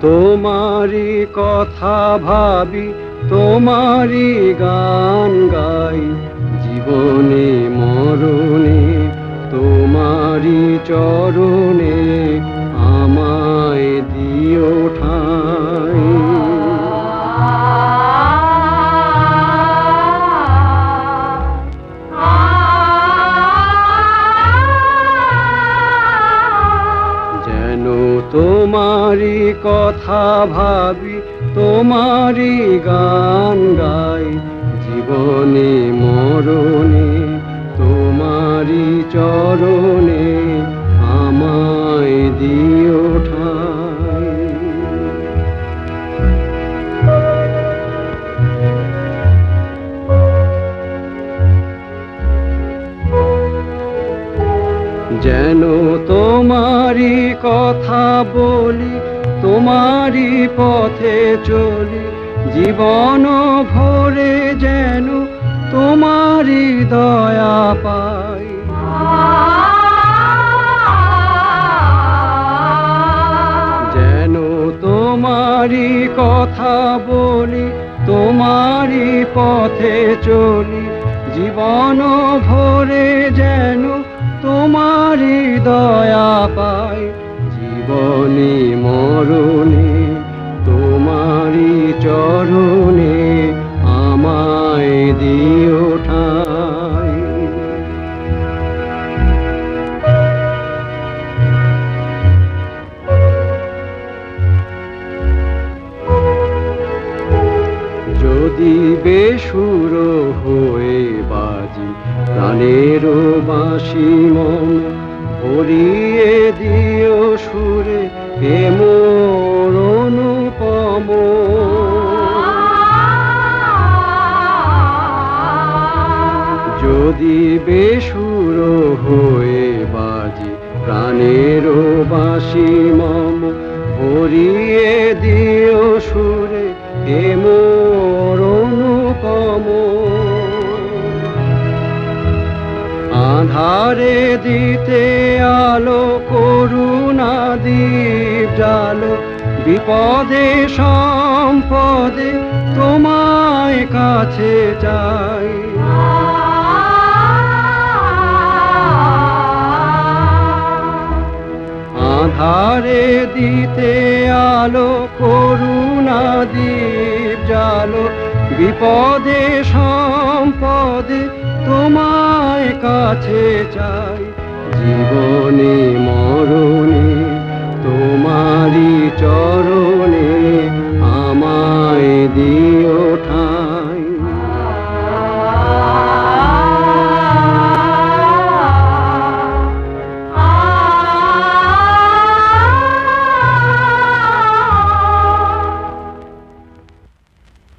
তোমারই কথা ভাবি তোমারি গান গাই। জীবনে মরণে তোমারি চরণে তোমারই কথা ভাবি তোমারই গান গাই। জীবনে মরণে তোমারই চরণে আমায় দিও। যেন তোমারই কথা বলি, তোমারই পথে চলি, জীবন ভরে যেন তোমারই দয়া পাই। যেন তোমারই কথা বলি, তোমারই পথে চলি, জীবন ভরে যেন তোমারই দয়া পাই জীবনে মরণে তোমারই চরণে যদি সুর হয়ে বাজি। প্রাণের বাঁশি মম ভরিয়ে দিও সুরে হে মোর যদি বেসুর হয়ে বাজি, প্রাণের বাঁশি মম ভরিয়ে দিও আধারে দিতে আলো, করুণা দীপ জালো বিপদে, সম্পদে তোমায় কাছে চাই। আধারে দিতে আলো, করুণা দীপ জালো বিপদে, সম্পদে তোমায় কাছে চাই। জীবনে মরণে তোমারি চরণে আমায় দিয়ে